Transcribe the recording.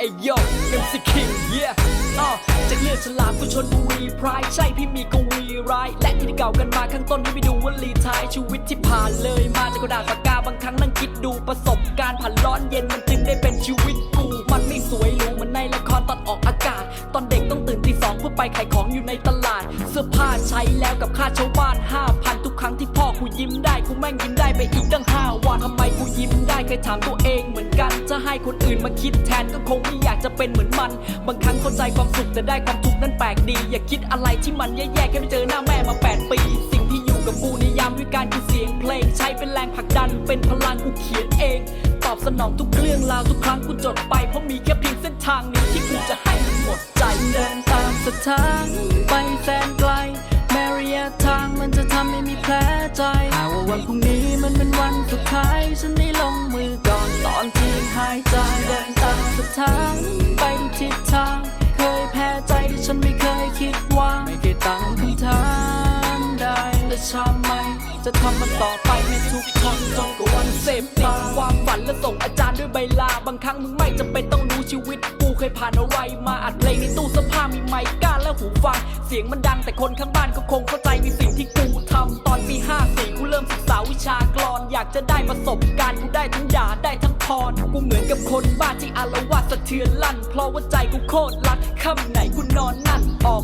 เอยโย MC King yeah อ้อจากเลือดฉลามกูชนบุรีพรายใช่พี่มีกวีร้าย และที่เก่ากันมาข้างต้นให้ไปดูว่าลีท้ายชีวิตที่ผ่านเลยมาจากกระดาษปากกาบางครั้งนั่งคิดดูประสบการณ์ผ่านร้อนเย็นมันจึงได้เป็นชีวิตกูมันไม่สวยหรูเหมือนในละครตอนออกอากาศ ตอนเด็กต้องตื่นตีสองเพื่อไปขายของอยู่ในตลาด เสื้อผ้าใช้แล้วกับค่าเช่าบ้านห้าพันทุกครั้งที่พ่อกูยิ้มได้กูแม่งยิ้มได้ไปอีกตั้งห้าวัน เคยถามตัวเองเหมือนกัน จะให้คนอื่นมาคิดแทนก็คงไม่อยากจะเป็นเหมือนมัน บางครั้งเข้าใจความสุขแต่ได้ความทุกข์นั้นแปลกดี อย่าคิดอะไรที่มันแย่ๆแค่ไปเจอหน้าแม่มา 8 ปี สิ่งที่อยู่กับกูในยามวิการคือเสียงเพลง ใช้เป็นแรงผลักดัน เป็นพลังกูเขียนเอง ตอบสนองทุกเรื่องราวทุกครั้งกูจดไปเพราะมีแค่เพียงเส้นทางนี้ที่กูจะให้หมดใจเดินตามสถานไปแสนไกลแม้ระยะทางมันจะทำให้มีแผลใจหากว่าวันพรุ่งนี้มันเป็นวันสุดท้ายฉันได้ลงายใจเดินตามสถานไปทุกทิศทาง เคยแพ้ใจที่ฉันไม่เคยคิดว่าไม่เคยตั้งคำถามได้และชอบไหมจะทำมันต่อไปในทุกคนจนกว่าวันเสพติดความฝันและส่งอาจารย์ด้วยใบลา บางครั้งมึงไม่จำเป็นต้องรู้ชีวิต กูเคยผ่านอะไรมาอัดเพลงในตู้เสื้อผ้ามีไมค์ก้านและหูฟัง เสียงมันดังแต่คนข้างบ้านก็คงเข้าใจในสิ่งที่กูทำ ประสบการณ์กูได้ทั้งด่าได้ทั้งพรกูเหมือนกับคนบ้าที่อารวาสสะเทือนลั่น เพราะว่าใจกูโคตรรักค่ำไหนกูนอนนั่นออก